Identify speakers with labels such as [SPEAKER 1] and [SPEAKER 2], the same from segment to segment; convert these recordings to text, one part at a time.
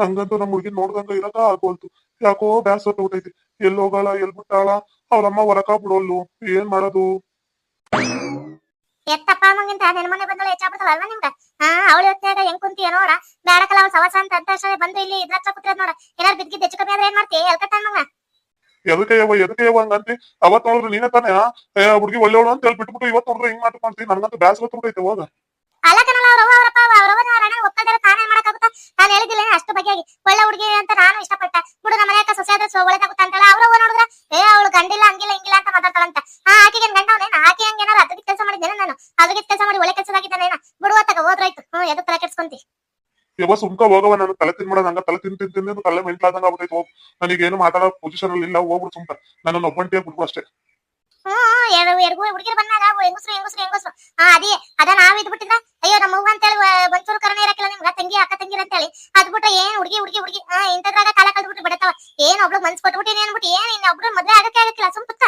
[SPEAKER 1] ನಂಗಂತೂ ನಮ್ಮ ಹುಡುಗಿ ನೋಡ್ದಂಗ ಇರಕ ಆಗೋಲ್ತು ಯಾಕೋ ಬ್ಯಾಸರ್ ಊಟೈತಿ ಎಲ್ ಹೋಗಾಳ ಎಲ್ ಬಿಟ್ಟಾಳ ಅವ್ರಮ್ಮ ಹೊರಕ ಬಿಡೋಲ್ಲು. ಏನ್ ಮಾಡೋದು?
[SPEAKER 2] ಎತ್ತಪ್ಪ ಅಮ್ಮಂಗಿಂತ ನಿನ್ ಮನೆ ಹೆಚ್ಚಾಗ್ಬಿಡ್ತಲ್ಲ ಅಲ್ವಾ ನಿಮ್ಗ ಹಾ ಅವಳು ಹೊತ್ತಾಗ ಹೆಂಗ್ ಕುಂತಿಯ ನೋಡ ಬೇಡಕಲ್ಲ ಅವ್ಳು ಸವಸ ಅಂತ ಅಂತ ಅಷ್ಟೇ ಬಂದು ಇಲ್ಲಿ ಇದ್ರಚ್ಚ ಕೂತಿರೋದ್ ನೋಡ. ಏನಾರು ಬಿದ್ದಿದ್ದು ಹೆಚ್ಚು ಕಮ್ಮಿ ಆದ್ರೆ ಏನ್ ಮಾಡ್ತಿ? ಎಲ್ಕತ್ತ ಮಗ
[SPEAKER 1] ಎದಕ್ಕೆ ಯವ್ವ ಎದಕ್ಕೆ ಯವ್ವ ಹಂಗಂತಿ? ಅವತ್ ನೋಡಿದ್ರೆ ನೀನೇ ತಾನೇ ಹುಡುಗಿ ಒಳ್ಳೆವಳು ಅಂತ ಹೇಳಿ ಬಿಟ್ಬಿಟ್ಟು ಇವತ್ ನೋಡಿದ್ರೆ ಹಿಂಗ್ ಮಾಡ್ಕೊಂತೀನಿ ನನಗಂತೂ ಬ್ಯಾಸರ ತುರ್ತೈತೆ ಹೋಗ
[SPEAKER 2] ಅಲ್ಲ ಕಣಲ್ಲ ಅವ್ರವ್ವ ಅವರಪ್ಪ ಅವ್ರವ್ವ ಅಣ್ಣ ಒಪ್ಪದಿರ ತಾನೇ ಮಾಡಕ್ಕಾಗುತ್ತ? ನಾನು ಹೇಳಿದಿಲ್ಲ ಅಷ್ಟು ಬಗೆಯಾಗಿ. ಒಳ್ಳೆ ಹುಡುಗಿ ಅಂತ ನಾನು ಇಷ್ಟಪಟ್ಟ. ಬಿಡು, ನಮ್ಮ ಮನೆಯಾಗ ಸೊಸೆ ಆದ್ರೆ ಒಳ್ಳೇದಾಗುತ್ತ ಅಂತಲ್ಲ ಅವ್ರವ್ವ ನೋಡಿದ್ರ? ಏ, ಅವಳು ಗಂಡಿಲ್ಲ, ಹಂಗಿಲ್ಲ, ಹಿಂಗಿಲ್ಲ ಅಂತ ಮಾತಾಡ್ತಾಳಂತ. ಹಾ, ಆಕೆಗೆ ಗಂಡ ಅವನೇನ ಆಕೆ ಹಂಗೆ ಏನಾರ ಅದಕ್ಕೆ ಕೆಲಸ ಮಾಡಿದ್ದೇನೆ ನಾನು? ಅದಕ್ಕೆ ಕೆಲಸ ಮಾಡಿ ಒಳ್ಳೆ ಕೆಲಸದಾಗಿದ್ದಾನೇನ ಬಿಡುವ ತಗ ಹೋದ್ರಾಯ್ತು. ಹ್ಞೂ ಎದಕ್ ತಲೆ ಕೆಡ್ಸ್ಕೊಂತಿ?
[SPEAKER 1] ಯವ್ವ, ಸುಮ್ಕ ಹೋಗವ ನಾನು ತಲೆ ತಿನ್ ಮಾಡೋದು ಹಂಗ ತಲೆ ತಿನ್ ತಿನ್ ತಿಂದು ತಲೆ ಮೆಂಟ್ಲಾದಂಗ ಆಗ್ಬಿಟ್ಟೈತೆ ಹೋಗ್. ನನಗೇನು ಮಾತಾಡೋ ಪೊಸಿಷನ್ ಅಲ್ಲಿ ಇಲ್ಲ, ಹೋಗ್ಬಿಡು ಸುಮ್ಕ. ನನ್ನ ಒಬ್ಬಂಟಿಯಾಗಿ ಬಿಡ್ಬು ಅಷ್ಟೇ.
[SPEAKER 2] ಎರಡು ಹುಡುಗಿರು ಬಂದಾಗ ಹೆಂಗಸ್ರು ಹೆಂಗಸ್ರು ಹೆಂಗಸ್ರು. ಹಾ ಅದೇ, ಅದ ನಾವ್ ಇದ್ ಬಿಟ್ಟಿಲ್ಲ ಅಯ್ಯೋ, ನಮ್ಮ ಅವ್ವ ಅಂತೇಳಿ ಬಂಚೂರು ಒಂಚೂರು ಕರುಣೆ ಇರಕ್ಕಿಲ್ಲ ನಿಮ್ಗ, ತಂಗಿ, ಅಕ್ಕ ತಂಗಿರ ಅಂತೇಳಿ ಅದ್ ಬಿಟ್ರೆ ಏನ್ ಹುಡುಗಿ ಹುಡುಗಿ ಹುಡುಗಿ ಹಾ ಇಂಥದ್ರಾಗ ಕಾಲ ಕಳ್ದ್ಬಿಟ್ಟು ಬಿಡತಾವ ಏನ್ ಒಬ್ಳು ಮನ್ಸ್ ಕೊಟ್ಬಿಟ್ಟಿನಿ ಅನ್ಬಿಟ್ಟು ಏನ್ ಇನ್ನ ಒಬ್ರು ಮದ್ವೆ ಆಗಕ್ಕೆ ಆಗಕ್ಕಿಲ್ಲ, ಸುಮ್ ಪುತ್ತ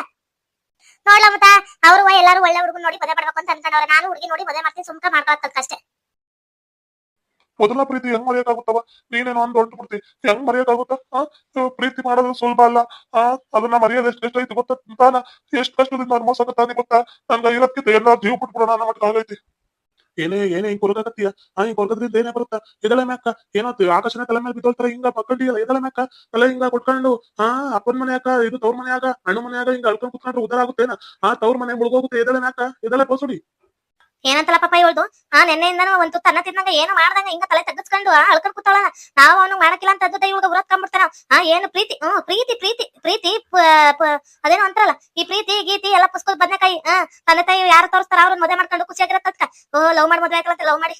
[SPEAKER 2] ನೋಡ್ಲ ಮತ್ತ, ಅವ್ರು ಎಲ್ಲಾರು ಒಳ್ಳೆ ಹುಡುಗನ್ ನೋಡಿ ಮದ್ವೆ ಮಾಡ್ಬೇಕು ಅಂತ ನಾನು ಹುಡುಗಿ ನೋಡಿ ಮದ್ವೆ ಮಾಡ್ತೀನಿ, ಸುಮ್ಕ ಮಾಡ್ಕೊಳತ್ತದ ಅಷ್ಟೇ.
[SPEAKER 1] ಮೊದಲ ಪ್ರೀತಿ ಹೆಂಗ್ ಮರೆಯಕ್ಕಾಗುತ್ತವ ನೀನೇನೋ ಒಂದ್ ಹೊರಟು ಬಿಡ್ತಿ ಹೆಂಗ್ ಮರೆಯಕ್ಕಾಗುತ್ತ ಆ? ಪ್ರೀತಿ ಮಾಡೋದು ಸುಲಭ ಅಲ್ಲ. ಆ, ಅದನ್ನ ಮರೆಯೋದು ಎಷ್ಟು ಎಷ್ಟೈತಿ ಗೊತ್ತ? ತಾನ ಎಷ್ಟ್ ಕಷ್ಟದಿಂದ ನಾನು ಮೋಸ ತಾನೆ ಗೊತ್ತಾ? ನನ್ಗ ಇರೋದ್ಕಿಂತ ಎಲ್ಲ ಜೀವ ಬಿಟ್ಬಿಡೋಣ ಅನ್ನೋ ಮಟ್ಟ ಆಗೈತಿ. ಏನೇ ಏನೇ ಹಿಂಗ್ ಕೊರಗತ್ತೀಯ ಆ ಹಿಂಗ್ ಕೊರಗದ್ರಿಂದ ಏನೇ ಬರುತ್ತಾ? ಎದಳೆ ಮ್ಯಾಕ? ಏನೋ ಆಕಾಶನ ತಲೆ ಮೇಲೆ ಬಿದ್ದೋಳ್ತಾರ ಹಿಂಗ ಮಕ್ಕಳಿಯಲ್ಲ ಎದಳೆ ಮ್ಯಾಕ? ತಲೆ ಹಿಂಗ ಕೊಟ್ಕೊಂಡು, ಆ, ಅಪ್ಪನ ಮನ್ಯಾಗ ಇದು ತವ್ರ ಮನ್ಯಾಗ ಅಣ್ಣ ಮನ್ಯಾಗ ಹಿಂಗ ಅಳ್ಕೊಂಡ್ ಕುತ್ಕೊಂಡ್ರೆ ಉದಾರ ಆಗುತ್ತೇನ? ಆ, ತವ್ರ ಮನೆ ಮುಳುಗೋಗುತ್ತೆ. ಎದಳೆ ಮ್ಯಾಕ? ಎದಳೆ ಬೋಸುಡಿ?
[SPEAKER 2] ಏನಂತಲ್ಲ ಪಾಪ ಇವಳ್ದು? ಆ, ನೆನ್ನೆಯಿಂದನೂ ಒಂದು ತುತ್ತ ಅನ್ನ ತಿನ್ನಂಗ ಏನು ಮಾಡ್ದಂಗ ಹಿಂಗ ತಲೆ ತಗ್ಗಿಸ್ಕೊಂಡು ಅಳ್ಕೊಂಡ್ ಕೂತಾಳ. ನಾವು ಅವನು ಮಾಡಕ್ಕಿಲ್ಲ ಅಂತ ಅದ್ದ ಇವಾಗ ಉರತ್ಕೊಂಡ್ಬಿಡ್ತಾನ ಆ, ಏನು ಪ್ರೀತಿ, ಹ್ಮ್, ಪ್ರೀತಿ ಪ್ರೀತಿ ಪ್ರೀತಿ ಅದೇನೋ ಅಂತಾರಲ್ಲ, ಈ ಪ್ರೀತಿ, ಗೀತಿ ಎಲ್ಲ ಪುಸ್ತಕದ ಬದನೆಕಾಯಿ, ಆ, ತಂದೆ ತಾಯಿ ಯಾರು ತೋರಿಸ್ತಾರ ಅವ್ರನ್ನ ಮದುವೆ ಮಾಡ್ಕೊಂಡು ಖುಷಿಯಾಗಿರತ್ತ ಓ, ಲವ್ ಮಾಡಿ ಮದುವೆ ಹಾಕಲಂತ ಲವ್ ಮಾಡಿ.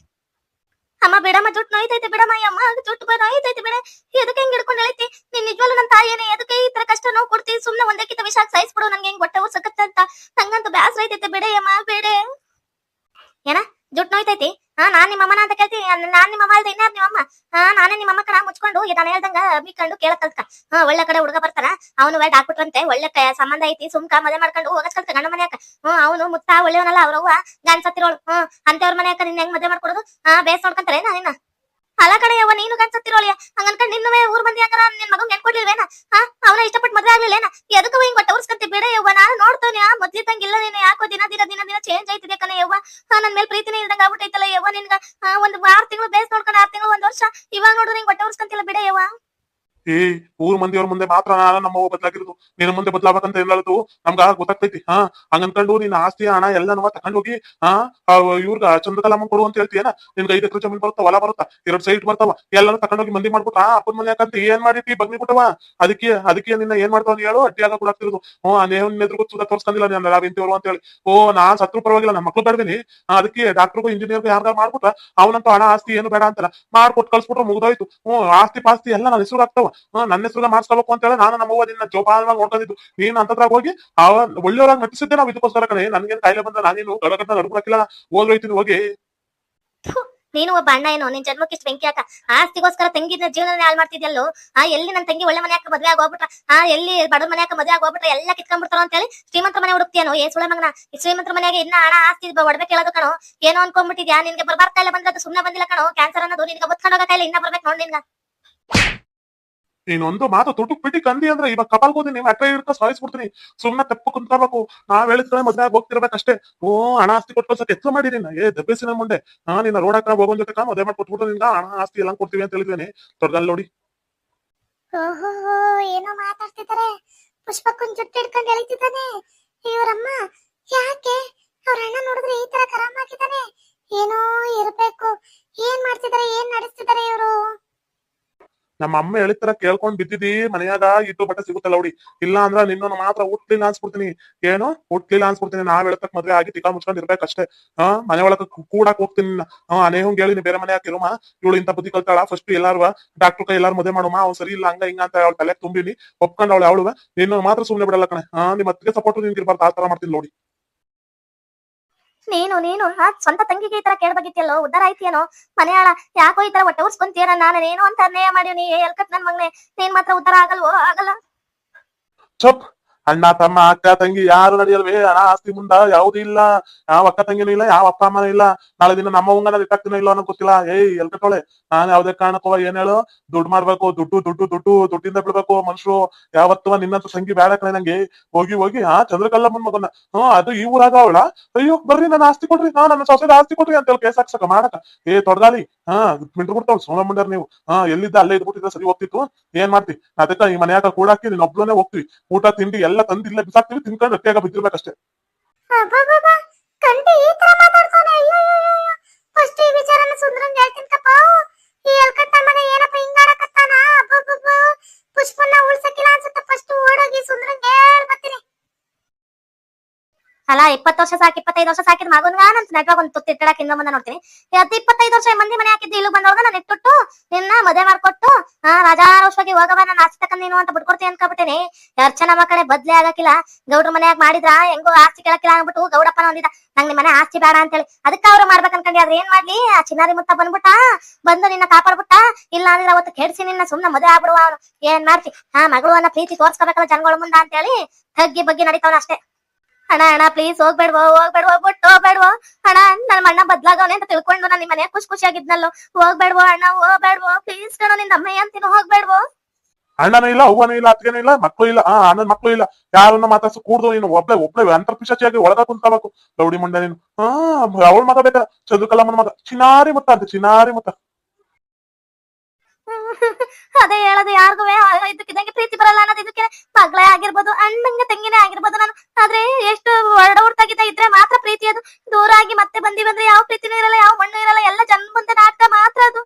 [SPEAKER 2] ಅಮ್ಮ, ಬಿಡಮ್ಮ ಜುಟ್ಟು ನೋಯ್ತೈತೆ ಬಿಡಮ್ಮ ಅಮ್ಮ ಜುಟ್ಟು ಬೈ ನೋಯ್ತೈತೆ ಬಿಡ. ಎದಕ್ಕೆ ಹೆಂಗ್ ಹಿಡ್ಕೊಂಡು ಎಳಿತಿ ನೀನ್ ನಿಜವಾಗ್ಲೂ ನನ್ನ ತಾಯಿನೇ, ಎದಕ್ಕೆ ಈ ತರ ಕಷ್ಟ ನೋವು ಕೊಡ್ತಿ? ಸುಮ್ನೆ ಒಂದಕ್ಕಿಂತ ವಿಷ ಸಾಯಿಸ್ಬಿಡು ನಂಗೆ ಹೆಂಗ್ ಹೊಟ್ಟೆ ಸಕತ್ತ ಅಂತ. ನಂಗಂತೂ ಬ್ಯಾಸರ ಐತೈತೆ ಬಿಡೆ ಅಮ್ಮ ಬೇಡೆ. ಏನ? ಜುಟ್ ನೋಯ್ತೈತಿ? ಹಾ, ನಾನ್ ನಿಮ್ಮ ಅಮ್ಮನ ಅಂತ ಕೇಳ್ತೀನಿ. ನಾನ್- ನಿಮ್ಮ ಅಮ್ಮ ಅಲ್ದ ಇನ್ಯಾರ್ ನಿಮ್ಮ ಅಮ್ಮ? ಹಾ, ನಾನೇ ನಿಮ್ಮ ಅಮ್ಮ ಮುಚ್ಕೊಂಡು ನಾನು ಹೇಳ್ದಂಗ ಬಿಕ್ಕೊಂಡು ಕೇಳ ಕಲ್ತ. ಹಾ, ಒಳ್ಳೆ ಕಡೆ ಹುಡುಗ ಬರ್ತಾನ ಅವನು ವೇಟ್ ಹಾಕ್ಬಿಟ್ರಂತೆ. ಒಳ್ಳೆ ಸಂಬಂಧ ಐತಿ. ಸುಮ್ಕ ಮದುವೆ ಮಾಡ್ಕೊಂಡು ಹೋಗಸ್ ಕಲ್ತ ಗಂಡ ಮನ್ಯಾಕ ಹ್ಮ್, ಅವನು ಮುತ್ತ ಒಳ್ಳೆಯವನಲ್ಲ, ಅವ್ರವ್ವ. ಗಾನ್ ಸತ್ತಿರೋಳು. ಹ್ಮ್, ಅಂತವ್ರ ಮನ್ಯಾಕ ನಿನ್ ಹೆಂಗ್ ಮದುವೆ ಮಾಡ್ಕೊಡೋದು? ಹಾ, ಬೇಸ್ ನೋಡ್ಕಂತಾರೆ ನಿನ್ನ ಅಲ್ಲ ಕಡೆ ಯವ್ವ ನೀನು ಹಂಗ ಹಂಗನ್ಕೊಂಡ್ ನಿನ್ನವೇ ಊರ್ ಮಂದಿ ಹಂಗಾರ? ನಿನ್ ಮಗನ್ ನೆನ್ಕೊಡ್ಲಿಲ್ವೇನ ಹಾ? ಅವನ ಇಷ್ಟಪಟ್ಟು ಮದ್ವೆ ಆಗ್ಲಿಲ್ಲೇನ? ಎದಕ್ಕೂ ಹಿಂಗ್ ಒಟ್ಟ ಉರ್ಸ್ಕಂತಿ ಬೇಡ ಯವ್ವ ನಾನು ನೋಡ್ತೇನೆ, ಆ ಮೊದ್ಲಿ ತಂಗಿಲ್ಲ ನೀನು, ಯಾಕೋ ದಿನ ದಿನ ದಿನ ದಿನ ಚೇಂಜ್ ಆಯ್ತಿದೆ ಕಣ ಯವ್ವ ಹಾ, ನನ್ ಮೇಲೆ ಪ್ರೀತಿನೇ ಇಲ್ದಂಗ ಆಗ್ಬಿಟ್ಟೈತಲ್ಲ ಯವ್ವ ನಿನ್ಗ ಒಂದ್ ಆರ್ ತಿಂಗಳು ಬೇಸ್ ನೋಡ್ಕೊಂಡು ಆರ್ ತಿಂಗಳು ಒಂದ್ ವರ್ಷ. ಇವಾಗ ನೋಡಿದ್ರೆ ಹಿಂಗ್ ಹೊಟ್ಟೆ ಉರ್ಸ್ಕಂತಿಲ್ಲ ಬಿಡ ಯವ್ವ
[SPEAKER 1] ಏ, ಊರ್ ಮಂದಿಯವ್ರ ಮುಂದೆ ಮಾತ್ರ ನಾನು ನಮ್ಮ ಅವ್ವ ಬದ್ಲಾಗಿರೋದು. ನಿನ್ನ ಮುಂದೆ ಬದ್ಲಾಗಬೇಕಂತ ಹೇಳೋದು ನಮ್ಗ ಗೊತ್ತಾಗ್ತೈತಿ, ಹಾ? ಹಂಗನ್ಕೊಂಡು ನಿನ್ನ ಆಸ್ತಿ, ಹಣ ಎಲ್ಲನೂ ತಕೊಂಡ್ ಹೋಗಿ ಹಾ ಇವ್ರಗ ಚಂದ್ರಕಲಾಮ ಕೊಡು ಅಂತ ಹೇಳ್ತೀಯನ? ನಿನ್ಗೆ ಐದು ಎಕರೆ ಜಮೀನ್ ಬರುತ್ತಾ, ಹೊಲ ಬರುತ್ತಾ, ಎರಡ್ ಸೈಟ್ ಬರ್ತಾವ, ಎಲ್ಲಾನು ತಕೊಂಡೋಗಿ ಮಂದಿ ಮಾಡ್ಬಿಟ್ಟು ಆ ಅಪ್ಪನ ಮನೆ ಯಾಕಂತ ಏನ್ ಮಾಡಿತಿ ಬಗ್ನಿ ಬಿಟ್ಟವ ಅದಕ್ಕೆ ಅದಕ್ಕೆ ನಿನ್ನ ಏನ್ ಮಾಡ್ತಾವ ಹೇಳು? ಅಡ್ಡಿ ಆಗ ಕೊಡಾಕ್ತಿರೋದು ಹ್ಮ್ ನೇಹನ್ ಎದುರು ಸುದ ತೋರ್ಸ್ಕೊಂಡಿಲ್ಲ ನಾನು ನಾವ್ ಇಂತಿವ್ರು ಅಂತ ಹೇಳಿ. ಓ, ನಾನ್ ಸತ್ರು ಪರವಾಗಿಲ್ಲ ನಮ್ಮ ಮಕ್ಳು ಬೇಡವೇನಿ. ಅದಕ್ಕೆ ಡಾಕ್ಟರ್ಗೂ ಇಂಜಿನಿಯರ್ಗೂ ಯಾರ್ಗಾರ ಮಾಡ್ಬಿಟ್ಟ ಅವನಂತ ಹಣ, ಆಸ್ತಿ ಏನು ಬೇಡ ಅಂತಲ್ಲ. ಮಾಡ್ಕೊಟ್ ಕಳ್ಸ್ಬಿಟ್ರೆ ಮುಗ್ದೋಯ್ತು. ಹ್ಮ್ ಆಸ್ತಿ ಪಾಸ್ತಿ ಎಲ್ಲ ನನ್ನ ಹೆಸರು ಆಗ್ತಾವ ನನ್ನ ಹೆಸರು ಮಾಡ್ಸ್ಕೋಬೇಕು ಅಂತ ಹೇಳಿ ನಾನು ನಮ್ಮ ನಿನ್ನ ಜೋಪಾನವಾಗಿ ನೋಡ್ಕೊಂಡಿದ್ದು. ನೀನ್ ಅಂತದ್ರಾಗ ಹೋಗಿ, ಆ, ಒಳ್ಳೆಯವ್ರಾಗ ನಟಿಸಿದ್ದೆ ನಾವು ಇದಕ್ಕೋಸ್ಕರ ಕಣೆ. ನನ್ಗೇನ್ ಕಾಯಿಲೆ ಬಂದ ನಾನೇನು ಗಡಗಟ್ಟ ನಡ್ಕೊಳಕಿಲ್ಲ ಹೋಗ್ರೈತೀನಿ ಹೋಗಿ.
[SPEAKER 2] ನೀನು ಒಬ್ಬ ಅಣ್ಣ ಏನು, ನಿನ್ ಜನ್ಮಕ್ಕೆ ಇಷ್ಟು ಬೆಂಕಿ ಹಾಕ. ಆಸ್ತಿಗೋಸ್ಕರ ತಂಗಿನ ಜೀವನ ಹಾಳು ಮಾಡ್ತಿದ್ಯಲ್ಲೋ? ಆ, ಎಲ್ಲಿ ನನ್ ತಂಗಿ ಒಳ್ಳೆ ಮನೆ ಮದ್ವೆ ಆಗಿ ಹೋಗ್ಬಿಟ್ರ ಆ, ಎಲ್ಲಿ ಬಡ ಮನೆ ಮದ್ವೆ ಆಗಿ ಎಲ್ಲಾ ಕಿತ್ಕೊಂಡ್ಬಿಡ್ತಾರ ಅಂತ ಹೇಳಿ ಶ್ರೀಮಂತರ ಮನೆ ಹುಡುಕ್ತಿಯೇನೋ ಏ ಸುಳೆ ಮಗನ ಶ್ರೀಮಂತರ ಮನೆಗೆ ಇನ್ನ ಹಣ ಆಸ್ತಿ ಒಡವೆ ಹೇಳೋದು ಕಣೋ? ಏನೋ ಅನ್ಕೊಂಡ್ಬಿಟ್ಟಿದ್ಯಾ? ನಿನ್ಗೆ ಬರ್ಬಾರ್ತಾ ಇಲ್ಲ ಬಂದ್ರೆ ಅದು ಸುಮ್ನೆ ಬಂದಿಲ್ಲ ಕಣೋ? ಕ್ಯಾನ್ಸರ್ ಅನ್ನೋದು ನಿನ್ಗೆ ಇಲ್ಲ ಇನ್ನ ಬರ್ಬೇಕು ನೋಡಿ ನಿನ್ಗ.
[SPEAKER 1] ನೀನೊಂದು ಮಾತು ತುಟುಕ್ ಬಿಟ್ಟಿ ಕಂದಿ ಅಂದ್ರೆ ಇವಾಗ ಕಪಾಲ್ ಕೂದಿ ನೀವು ಅಟ್ರೆ ಇರ್ಕ ಸಾಯಿಸ್ಬಿಡ್ತೀನಿ ಸುಮ್ನೆ ತಪ್ಪು ಕುಂತ್ಕೋಬೇಕು ನಾವ್ ಹೇಳಿದ ಕಡೆ ಮದ್ವೆ ಹೋಗ್ತಿರ್ಬೇಕಷ್ಟೇ. ಓ ಹಣ ಆಸ್ತಿ ಕೊಟ್ಕೊಳ್ಸಕ್ ಎತ್ತ ಮಾಡಿ ನೀನು ಏ ದಬ್ಬೆಸಿನ ಮುಂದೆ. ನಾ ನಿನ್ನ ರೋಡ್ ಹಾಕ ಹೋಗೋನ್ ಜೊತೆ ಮದ್ವೆ ಮಾಡಿ ಕೊಟ್ಬಿಟ್ಟು ನಿನ್ಗ ಹಣ, ಆಸ್ತಿ ಎಲ್ಲ ಕೊಡ್ತೀವಿ ಅಂತ ಹೇಳಿದ್ವೇನೆ ದೊಡ್ಡದಲ್ಲಿ ನೋಡಿ.
[SPEAKER 2] ಓಹೋ, ಏನೋ ಮಾತಾಡ್ತಿದ್ದಾರೆ ಪುಷ್ಪಕ್ಕನ್ ಜುಟ್ಟು ಹಿಡ್ಕೊಂಡು ಎಳಿತಿದ್ದಾನೆ. ಇವರಮ್ಮ, ಯಾಕೆ? ಅವ್ರ ಅಣ್ಣ ನೋಡಿದ್ರೆ ಈ ತರ ಕರಾಮ್ ಹಾಕಿದ್ದಾನೆ ಏನೋ ಇರ್ಬೇಕು. ಏನ್ ಮಾಡ್ತಿದಾರೆ, ಏನ್ ನಡೆಸ್ತಿದಾರೆ ಇವರು?
[SPEAKER 1] ನಮ್ಮ ಅಮ್ಮ ಹೇಳಿತರ ಕೇಳ್ಕೊಂಡ್ ಬಿದ್ದಿದಿ ಮನೆಯಾಗ ಇಟ್ಟು ಬಟ್ಟೆ ಸಿಗುತ್ತಲ್ಲ ನೋಡಿ ಇಲ್ಲ ಅಂದ್ರ ನಿನ್ನ ಮಾತ್ರ ಹುಟ್ಲಿಲ್ಲ ಅನ್ಸ್ಬಿಡ್ತೀನಿ. ಏನು? ಹುಟ್ಲಿಲ್ಲ ಅನ್ಸ್ಬಿಡ್ತೀನಿ. ನಾವ್ ಹೇಳ್ತಕ್ ಮದ್ವೆ ಆಗಿ ತಿಕ್ಕ ಮುಚ್ಕೊಂಡ್ ಇರ್ಬೇಕಷ್ಟೇ ಹಾ? ಮನೆ ಒಳಗ ಕೂಡಕ್ ಹೋಗ್ತೀನಿ. ಅನೇ ಹಾ, ಅನೇಹಂಗ್ ಹೇಳಿ ಬೇರೆ ಮನೆ ಹಾಕಿರುಮ ಇವಳು ಇಂತ ಬುದ್ಧಿ ಕಲ್ತಾಳ. ಫಸ್ಟ್ ಎಲ್ಲಾರು ಡಾಕ್ಟರ್ ಕೈ ಎಲ್ಲಾರು ಮದುವೆ ಮಾಡುಮ ಅವ್ನು ಸರಿ ಇಲ್ಲ, ಹಂಗ ಹಿಂಗ ಅಂತ ಅವಳ ತಲೆ ತುಂಬಿನಿ. ಒಪ್ಕೊಂಡ್ ಅವಳು ಅವಳು ನಿನ್ನ ಮಾತ್ರ ಸುಮ್ನೆ ಬಿಡಲ್ಲ ಕಣೆ. ಹಾ, ನಿಮ್ ಅತ್ತಿಗೆ ಸಪೋರ್ಟ್ ನಿನ್ಗೆ ಇರ್ಬಾರ್ದು. ಆ ತರ ಮಾಡ್ತೀನಿ ನೋಡಿ.
[SPEAKER 2] ನೀನು ನೀನು, ಆ ಸ್ವಂತ ತಂಗಿಗೆ ಈ ತರ ಕೇಳ್ಬೇಕಿತ್ತಲ್ಲೋ ಉದ್ದಾರ ಆಯ್ತಿಯೇನೋ? ಮನೆಯಾಳ ಯಾಕೋ ಈ ತರ ಹೊಟ್ಟೆ ಉರ್ಸ್ಕೊಂತೀರ ನಾನು ಏನೋ ಅಂತ ಅನ್ಯಾಯ ಮಾಡಿ ನೀ ಎಲ್ಕತ್ ನನ್ ಮಗನೆ. ನೀನ್ ಮಾತ್ರ ಉದ್ದಾರ ಆಗಲ್ವೋ? ಆಗಲ್ಲ.
[SPEAKER 1] ಚಪ್. ಅಣ್ಣ ತಮ್ಮ ಅಕ್ಕ ತಂಗಿ ಯಾರು ನಡೆಯಲ್ವೇ? ಹಣ ಆಸ್ತಿ ಮುಂದ ಯಾವ್ದು ಇಲ್ಲ. ಯಾವ ಅಕ್ಕ ತಂಗಿನೂ ಇಲ್ಲ, ಯಾವ ಅಪ್ಪ ಅಮ್ಮನೂ ಇಲ್ಲ. ನಾಳೆ ದಿನ ನಮ್ಮ ಹುಂಗನ ಇಟ್ಟಾಗ್ತೀನೋ ಇಲ್ಲ ಅನ್ನೋ ಗೊತ್ತಿಲ್ಲ. ಏಯ್ ಎಲ್ ಕಟ್ಟೋಳೆ ನಾನ್ ಯಾವ್ದೇ ಕಾರಣಕ್ಕೋ ಏನ್ ಹೇಳು? ದುಡ್ಡು ಮಾಡ್ಬೇಕು, ದುಡ್ಡು ದುಡ್ಡು ದುಡ್ಡು, ದುಡ್ಡಿಂದ ಬಿಡ್ಬೇಕು. ಮನುಷ್ಯರು ಯಾವತ್ತವ ನಿನ್ನಂತ ಸಂಗಿ ಬೇಡ ಕಣೆ ನಂಗೆ. ಹೋಗಿ ಹೋಗಿ ಹಾ ಚಂದ್ರಕಲ್ಲಮ್ಮನ್ ಮಗನ ಹ್ಮ್ ಅದು ಈ ಊರಾಗ ಅವಳ. ಅಯ್ಯೋ, ಬರ್ರಿ, ನನ್ನ ಆಸ್ತಿ ಕೊಡ್ರಿ. ಹಾ, ನನ್ನ ಸೊಸೆದ ಆಸ್ತಿ ಕೊಡ್ರಿ ಅಂತ ಕೇಸ್ ಹಾಕ್ಸಕ ಮಾಡಕ. ಏ ತೊಡ್ದಾಲಿ ಹಾ ಮಿಂಟ್ರು ಬಿಡ್ತಾವ್ ಸೋಮ ಮುಂಡರ್ ನೀವು. ಹಾ, ಎಲ್ಲಿದ್ದ ಅಲ್ಲೇ ಇದ್ಬಿಟ್ಟಿದ್ರೆ ಸರಿ ಹೋಗ್ತಿತ್ತು ಏನ್ ಮಾಡ್ತಿ? ಅದಕ್ಕ ಈ ಮನ್ಯಾಗ ಕೂಡಾಕಿ ನೀನ್ ಒಬ್ಳನೇ ಹೋಗ್ತಿವಿ ಊಟ, ತಿಂಡಿ ಎಲ್ಲ ತಂದು ಇಲ್ಲೇ ಬಿಸಾಕ್ತೀವಿ ತಿನ್ಕೊಂಡು ಹೊಟ್ಟೆಗ ಬಿದ್ದಿರ್ಬೇಕಷ್ಟೇ.
[SPEAKER 2] ಪುಷ್ಪನ್ನ ಉಳ್ಸಕ್ಕಿಲ್ಲ ಅನ್ಸುತ್ತೆ. ಫಸ್ಟ್ ಓಡೋಗಿ ಸುಂದ್ರಂಗ್ ಹೇಳ್ ಬರ್ತೀನಿ ಅಲ್ಲ, ಇಪ್ಪತ್ತು ವರ್ಷ ಸಾಕು, ಇಪ್ಪತ್ತೈದು ವರ್ಷ ಸಾಕಿದ್ ಮಗನ್ಗ ನನ್ ನೆಟ್ವಾಗ ಒಂದು ತುತ್ತಿ ಇಟ್ಟಿಡಕ್ ಇನ್ನೂ ಮುಂದೆ ನೋಡ್ತೀನಿ. ಹತ್ತು ಇಪ್ಪತ್ತೈದು ವರ್ಷ ಮಂದಿ ಮನೆ ಹಾಕಿದ್ದು ಇಲ್ಲಿ ಬಂದವಾಗ ನಾನು ಇಟ್ಟುಟ್ಟು ನಿನ್ನ ಮದುವೆ ಮಾಡ್ಕೊಟ್ಟು ರಾಜಾರೋಷವಾಗಿ ಹೋಗವ ನಾನು ಆಸ್ತಿ ತಕೊಂಡ್ ನೀನು ಅಂತ ಬಿಟ್ಕೊಡ್ತೀನಿ ಅನ್ಕೊಬಿಟ್ಟಿನಿ. ಅರ್ಚನ ಮಕ್ಕಳೇ ಬದ್ಲೇ ಆಗಕ್ಕಿಲ್ಲ. ಗೌಡ್ರ ಮನ್ಯಾಗ ಮಾಡಿದ್ರ, ಹೆಂಗೋ ಆಸ್ತಿ ಕೇಳಕ್ಕಿಲ್ಲ ಅಂದ್ಬಿಟ್ಟು ಗೌಡಪ್ಪನ ಒಂದಿದ. ನಂಗ್ ನಿಮ್ಮ ಮನೆ ಆಸ್ತಿ ಬೇಡ ಅಂತೇಳಿ. ಅದಕ್ಕೆ ಅವ್ರು ಮಾಡ್ಬೇಕು ಅನ್ಕೊಂಡಿ, ಆದ್ರೆ ಏನ್ ಮಾಡ್ಲಿ? ಆ ಚಿನ್ನಾರಿ ಮುತ್ತ ಬಂದ್ಬಿಟ್ಟ, ಬಂದು ನಿನ್ನ ಕಾಪಾಡ್ಬಿಟ್ಟ. ಇಲ್ಲ ಅಂದ್ರೆ ಅವತ್ತು ಕೆಡ್ಸಿ ನಿನ್ನ ಸುಮ್ನೆ ಮದುವೆ ಆಗ್ಬಿಡುವ ಅವನು. ಏನ್ ಮಾಡ್ತಿ? ಹಾ ಮಗಳು ಅನ್ನೋ ಪ್ರೀತಿ ತೋರ್ಸ್ಕೋಬೇಕಲ್ಲ ಜನಗಳ ಮುಂದ ಅಂತೇಳಿ, ತಗ್ಗಿ ಬಗ್ಗೆ ನಡೀತಾವನ ಅಷ್ಟೇ. ಅಣ್ಣ ಅಣ್ಣ ಪ್ಲೀಸ್ ಹೋಗ್ಬೇಡ್ವೋ ಹೋಗ್ಬೇಡ್ವೋ ಬಿಟ್ಟು ಹೋಗ್ಬೇಡ್ವೋ. ಅಣ್ಣ ನನ್ ಅಣ್ಣ ಬದ್ಲಾಗವನೆ ಅಂತ ತಿಳ್ಕೊಂಡು ನಾನು ನಿಮ್ಮನೆ ಖುಷಿ ಖುಷಿಯಾಗಿದ್ನಲ್ಲೋ. ಹೋಗ್ಬೇಡ್ವ ಅಣ್ಣ ಹೋಗ್ಬೇಡ್ವೋ. ಪ್ಲೀಸ್ ಕಣ ನಿನ್ನ ಅಮ್ಮಯ್ಯ ಅಂತೀನಿ ಹೋಗ್ಬೇಡ್ವೋ.
[SPEAKER 1] ಅಣ್ಣನೂ ಇಲ್ಲ ಅವ್ವನೂ ಇಲ್ಲ ಅತ್ತಿಗೆನೂ ಇಲ್ಲ ಮಕ್ಕಳು ಇಲ್ಲ ಆ ಅಣ್ಣನ ಮಕ್ಕಳು ಇಲ್ಲ. ಯಾರನ್ನ ಮಾತಾಡ್ಸ ಕೂಡ್ದು ನೀನು ಒಬ್ಳೆ ಒಬ್ಳೆ ಅಂತರ್ಪಿಶಾಚಿಯಾಗಿ ಒಳಗ ಕುಂತ್ಕೋಬೇಕು. ಗೌಡಿ ಮುಂಡೆ ನೀನು. ಹಾ ಅವಳ ಮಗ ಬೇಕಾ? ಮನ್ ಮಗ. ಚಿನಾರಿ ಮುತ್ತ ಅಂತ ಚಿನಾರಿ ಮುತ್ತ.
[SPEAKER 2] ಅದೇ ಹೇಳೋದು ಯಾರಿಗೂ ಇದಕ್ಕಿದಂಗೆ ಪ್ರೀತಿ ಬರಲ್ಲ ಅನ್ನೋದು ಇದಕ್ಕೆ ಮಗಳೇ ಆಗಿರ್ಬೋದು ಅಣ್ಣಂಗೆ ತಂಗಿನೇ ಆಗಿರ್ಬೋದು. ದೂರ ಆಗಿ ಮತ್ತೆ ಬಂದಿ ಬಂದ್ರೆ ಯಾವ ಪ್ರೀತಿನೂ ಇರಲ್ಲ ಯಾವ ಮಣ್ಣು ಇರಲ್ಲ ಎಲ್ಲ ಜನ ಮುಂದೆ ನಾಟಕ ಮಾತ್ರ ಅದು.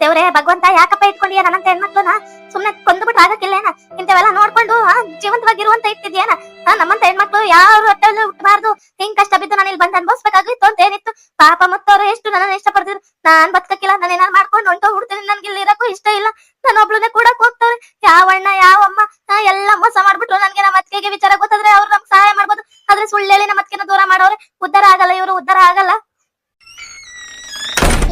[SPEAKER 2] ದೇವ್ರೆ ಭಗವಂತ ಯಾಕಪ್ಪ ಇಟ್ಕೊಂಡಿಯ ನನ್ನಂತ ಹೆಣ್ಮಕ್ಳನ್ನ? ಸುಮ್ನೆ ಕೊಂದ್ಬಿಟ್ಟು ಆಗಕ್ಕಿಲ್ಲೇನ? ಇಂಥವೆಲ್ಲ ನೋಡ್ಕೊಂಡು ಆ, ಜೀವಂತವಾಗಿರುವಂತ ಇಟ್ಟಿದ್ಯೇನ? ನಮ್ಮಂತ ಹೆಣ್ಮಕ್ಳು ಯಾರು ಹೊಟ್ಟೆಲ್ಲ ಹುಟ್ಟಬಾರ್ದು. ಹಿಂಗ್ ಕಷ್ಟ ಬಿದ್ದು ನಾನು ಇಲ್ಲಿ ಬಂದು ಅನ್ಭವಿಸ್ಬೇಕಾಗಿತ್ತು ಅಂತ ಏನಿತ್ತು? ಪಾಪ ಮತ್ತವ್ರು ಎಷ್ಟು ನನ್ನ ಇಷ್ಟ ಪಡ್ತಿದ್ರು ನಾನ್ ಬದುಕಕ್ಕಿಲ್ಲ ನಾನು ಏನಾರು ಮಾಡ್ಕೊಂಡು ಹೊಂಟೋ ಹುಡ್ತೀನಿ ನನ್ಗೆ ಇಲ್ಲಿ ಇರಕ್ಕೂ ಇಷ್ಟ ಇಲ್ಲ. ನಾನು ಒಬ್ಳನ್ನೇ ಕೂಡ ಹೋಗ್ತವ್ರೆ ಯಾವ ಅಣ್ಣ ಯಾವ ಅಮ್ಮ ಎಲ್ಲ ಮೋಸ ಮಾಡ್ಬಿಟ್ರು. ನನ್ಗೆ ನಮ್ಮ ಅತ್ತಿಗೆ ವಿಚಾರ ಗೊತ್ತಾದ್ರೆ ಅವ್ರು ನಮ್ಗೆ ಸಹಾಯ ಮಾಡ್ಬೋದು. ಆದ್ರೆ ಸುಳ್ಳು ಹೇಳಿ ನಮ್ಮ ಅತ್ತಿಗೆನ ದೂರ ಮಾಡೋರೆ ಉದ್ದಾರ ಆಗಲ್ಲ ಇವರು ಉದ್ದಾರ ಆಗಲ್ಲ.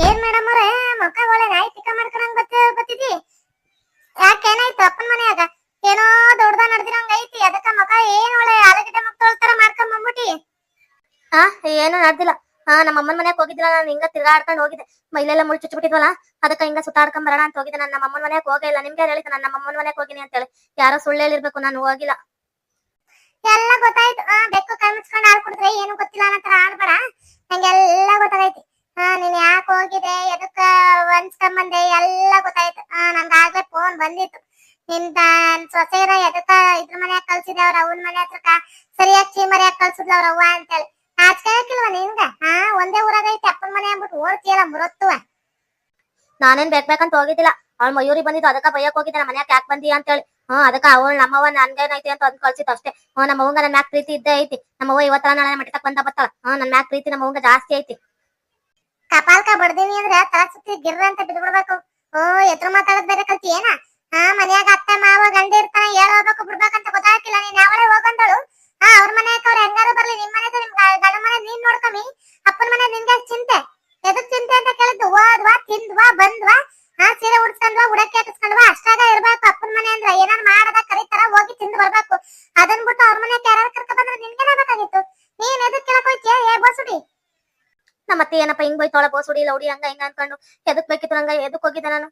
[SPEAKER 2] ಏನ್ ಮೇಡಮ್ ಅವ್ರೆ ಮಕ್ಕ ಒಳ್ಳೆ ನಾಯಿ ಪಿಕ ಮಾಡ್ಕೊಂಡ್ ಬತ್ತ ಬತ್ತಿದಿ ಯಾಕೇನಾಯ್ತು ಅಪ್ಪನ ಮನೆಯಾಗ? ಏನೋ ದೊಡ್ಡದ ನಡ್ದಿರಂಗ ಐತಿ ಅದಕ್ಕ ಮಕ ಏನ್ ಒಳ್ಳೆ ಆಲೂಗಡ್ಡೆ ಮಕ್ಕಳ ತರ ಮಾಡ್ಕೊಂಡ್ ಬಂದ್ಬಿಟ್ಟಿ? ಆ ಏನು ನಡ್ದಿಲ್ಲ ಹಾ ನಮ್ಮ ಅಮ್ಮನ ಮನೆಗೆ ಹೋಗಿದ್ರ ನಾನು ಹಿಂಗ ತಿರ್ಗಾಡ್ಕೊಂಡು ಹೋಗಿದ್ದೆ. ಮೈಲೆಲ್ಲ ಮುಳ್ ಚುಚ್ಚಿಬಿಟ್ಟಿದ್ವಲ್ಲ ಅದಕ್ಕ ಹಿಂಗ ಸುತ್ತಾಡ್ಕೊಂಡ್ ಬರೋಣ ಅಂತ ಹೋಗಿದ್ದೆ. ನಾನು ನಮ್ಮ ಅಮ್ಮನ ಮನೆಗೆ ಹೋಗೇ ಇಲ್ಲ. ನಿಮ್ಗೆ ಹೇಳಿದ್ದೆ? ನಮ್ಮ ಅಮ್ಮನ ಮನೆಗೆ ಹೋಗಿನಿ ಅಂತ ಹೇಳಿ ಯಾರೋ ಸುಳ್ಳು ಹೇಳಿರ್ಬೇಕು ನಾನು ಹೋಗಿಲ್ಲ. ಎಲ್ಲ ಗೊತ್ತಾಯ್ತು. ಆ, ಬೆಕ್ಕು ಕಮಿಸ್ಕೊಂಡು ಹಾಲು ಕುಡಿದ್ರೆ ಏನು ಗೊತ್ತಿಲ್ಲ ಅನ್ನೋ ತರ ಆಡ್ಬೇಡ ನಂಗೆಲ್ಲ ಗೊತ್ತಾಗೈತಿ. ಹಾ ನೀನ್ ಯಾಕೆ ಹೋಗಿದೆ ಎದಕ್ಕ ಬಂದೆ, ಎಲ್ಲ ಗೊತ್ತಾಯ್ತು. ಆ, ನಂಗೆ ಆಗ್ಲೇ ಫೋನ್ ಬಂದಿತ್ತು. ನಿಂದ ಸೊಸೆನ ಎದಕ್ಕ ಇದ್ರ ಮನ್ಯಾಗ ಕಳ್ಸಿದೆ ಅವ್ರ ಅವನ ಮನೆ ಹತ್ರಕ್ಕ? ಸರಿಯಾಗಿ ಚೀಮರಿಯಾಗಿ ಕಳ್ಸಿದ್ಲ ಅವ್ರ ಅವ್ವ ಅಂತೇಳಿ. ನಾಚಿಕೆ ಹಾಕಿಲ್ವ ನಿನ್ಗ? ಹಾ ಒಂದೇ ಊರಾಗ ಐತಿ, ಅಪ್ಪನ ಮನೆ ಅಂದ್ಬಿಟ್ಟು ಓಡ್ತಿಯಲ್ಲ ಮುರತ್ತುವ ನಾನೇನ್ ಬೇಕಂತ ಹೋಗಿದ್ದಿಲ್ಲ. ಅವ್ಳ ಮಯೂರಿ ಬಂದಿದ್ದು ಅದಕ್ಕ ಬೈಯಕ್ ಹೋಗಿದ್ದೆ ನಮ್ಮ ಮನ್ಯಾಗ ಯಾಕೆ ಬಂದಿ ಅಂತ ಹ್ಮ್, ಅದಕ್ಕ ಅವಳು ನಮ್ಮವ್ವ ನನ್ಗೇನೈತಿ ಅಂತ ಅಂದ್ ಕಳ್ಸಿತ್ತು ಅಷ್ಟೇ. ಹ್ಮ್ ನಮ್ಮ ಅವ್ವಂಗ ನನ್ ಮ್ಯಾಕ್ ಪ್ರೀತಿ ಇದ್ದೇ ಐತಿ. ನಮ್ಮವ್ವ ಇವತ್ತ ನಾಳೆ ಮಟ್ಟಕ್ ಬಂದ ಬರ್ತಾಳ. ಹ್ಮ್, ನನ್ ಮ್ಯಾಕ್ ಪ್ರೀತಿ ನಮ್ಮ ಜಾಸ್ತಿ ಐತಿ. ಕಪಾಲ್ಕ ಬಡ್ದೀನಿ ಅಂದ್ರೆ ತಲೆ ಸುತ್ತಿ ಗಿರ್ರ ಅಂತ ಬಿದ್ಬಿಡ್ಬೇಕು ಓ ಎದ್ರು ಮಾತಾಡೋದ್ ಬೇರೆ ಕಲ್ತಿ, ಏನ? ಹಾ, ಮನ್ಯಾಗ ಅತ್ತೆ, ಮಾವ, ಗಂಡ ಇರ್ತಾನೆ ಹೇಳೋಬೇಕು ಬಿಡ್ಬೇಕಂತ ಗೊತ್ತಾಗ್ತಿಲ್ಲ. ನೀನ್ ಯಾವಳೆ ಹೋಗಂದಳು. ಹಾ, ಅವ್ರ ಮನ್ಯಾಗ ಅವ್ರ ಹೆಂಗಾರು ಬರ್ಲಿ, ನಿಮ್ ಮನೆ ನಿಮ್ ಗಂಡ ಮನೆ ನೀನ್ ನೋಡ್ಕಮಿ ಅಪ್ಪನ ಮನೆ ನಿನ್ಗೆ ಚಿಂತೆ. ಎದಕ್ ಏನಪ್ಪ ಹಿಂಗ್ ಬೈತಾಳ ಬೋಸುಡಿ ಲೌಡಿ ಹಂಗ ಹಿಂಗ ಅನ್ಕೊಂಡು ಎದಕ್ ಬೇಕಿತ್ತು ನಂಗ, ಎದಕ್ ಹೋಗಿದ್ದೆ ನಾನು.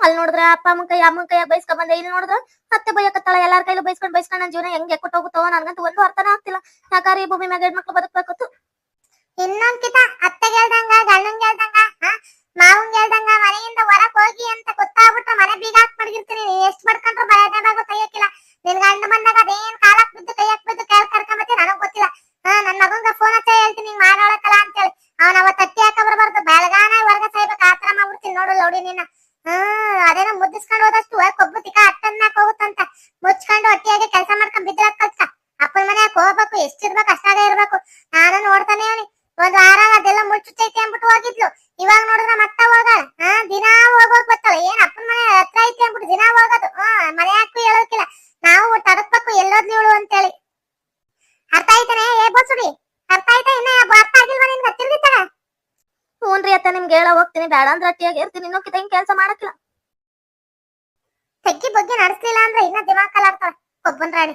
[SPEAKER 2] ಅಲ್ಲಿ ನೋಡಿದ್ರೆ ಅಪ್ಪ ಅಮ್ಮ ಕೈ, ಅಮ್ಮನ ಕೈ ಬೈಸ್ಕೊಂಡ್ ಬಂದೆ. ಇಲ್ಲಿ ನೋಡಿದ್ರೆ ಅತ್ತೆ ಬೈಯಕತ್ತಾಳ, ಎಲ್ಲಾರ ಕೈಲೂ ಬೈಸ್ಕೊಂಡ್ ಬೈಸ್ಕೊಂಡ್ ನನ್ನ ಜೀವನ ಹೆಂಗೆ ಕೊಟ್ಟೋಗುತ್ತೋ ನನ್ಗಂತೂ ಒಂದು ಅರ್ಥನೇ ಆಗ್ತಿಲ್ಲ. ಯಾಕಾರ ಈ ಭೂಮಿ ಮ್ಯಾಗ ಹೆಣ್ಮಕ್ಳು ಬದುಕ್ಬೇಕು ಇನ್ನೊಂದ್ ಕಿತ ಅತ್ತೆ ಹೇಳ್ದಂಗ ಗಂಡಂಗ್ ಹೇಳ್ದಂಗ ಮಾವಂಗ್ ಹೇಳ್ದಂಗ, ಮನೆಯಿಂದ ಹೊರಗ್ ಹೋಗಿ ಅಂತ ಗೊತ್ತಾಗ್ಬಿಟ್ಟು ಮನೆ ಬೀಗ ಹಾಕ್ ಮಡಗಿರ್ತೀನಿ. ಎಷ್ಟ್ ಮಾಡ್ಕೊಂಡ್ರು ಬಯದೆ ಬಾಗು ನಿನ್ ಗಂಡ ಬಂದಾಗ ಅದೇನ್ ಕಾಲಕ್ ಬಿದ್ದು ನೋಡ್ತಾನೆ ಅವನಿ. ಒಂದ್ ವಾರ ಅದೆಲ್ಲ ಮುಚ್ಚುಚ್ಚೈತಿ ಅಂದ್ಬಿಟ್ಟು ಹೋಗಿದ್ಲು. ಇವಾಗ ನೋಡಿದ್ರೆ ಮತ್ತೆ ಹೋಗ ಹಾ ದಿನಾ ಹೋಗೋಕ್ ಬರ್ತಾಳ. ಏನ್ ಅಪ್ಪನ ಮನೆ ಹತ್ರ ಐತೆ ಅಂದ್ಬಿಟ್ಟು ದಿನಾ ಹೋಗೋದು. ಹಾ ಮನೆ ಹಾಕು ಹೇಳೋಕಿಲ್ಲ. ನಾವು ತಡಕ್ಬೇಕು ಎಲ್ಲೋದ್ಲಿ ಇವಳು ಅಂತೇಳಿ. ಅರ್ಥ ಆಯ್ತಾನೆ? ಏ ಬೋಸುಡಿ ಅರ್ಥ ಆಯ್ತಾ ಇನ್ನ? ಅರ್ಥ ಆಗಿಲ್ವಾ ನಿನ್ಗೆ? ತಿರ್ಗಿತ್ತಾಗ ಹ್ಞೂನ್ರಿ ಅತ್ತ ನಿಮ್ಗೆ ಹೇಳ ಹೋಗ್ತೀನಿ. ಬೇಡ ಅಂದ್ರೆ ಅಟ್ಟಿಯಾಗಿ ಇರ್ತೀನಿ. ಇನ್ನೊಂದು ಹಿಂಗ್ ಕೆಲಸ ಮಾಡಕ್ಕಿಲ್ಲ. ತಗ್ಗಿ ಬಗ್ಗೆ ನಡೆಸ್ಲಿಲ್ಲ ಅಂದ್ರೆ ಇನ್ನ ದಿಮಾಕಲ್ ಕಲಾಡ್ತಾಳ. ಒಬ್ಬನ್ ರಾಣಿ.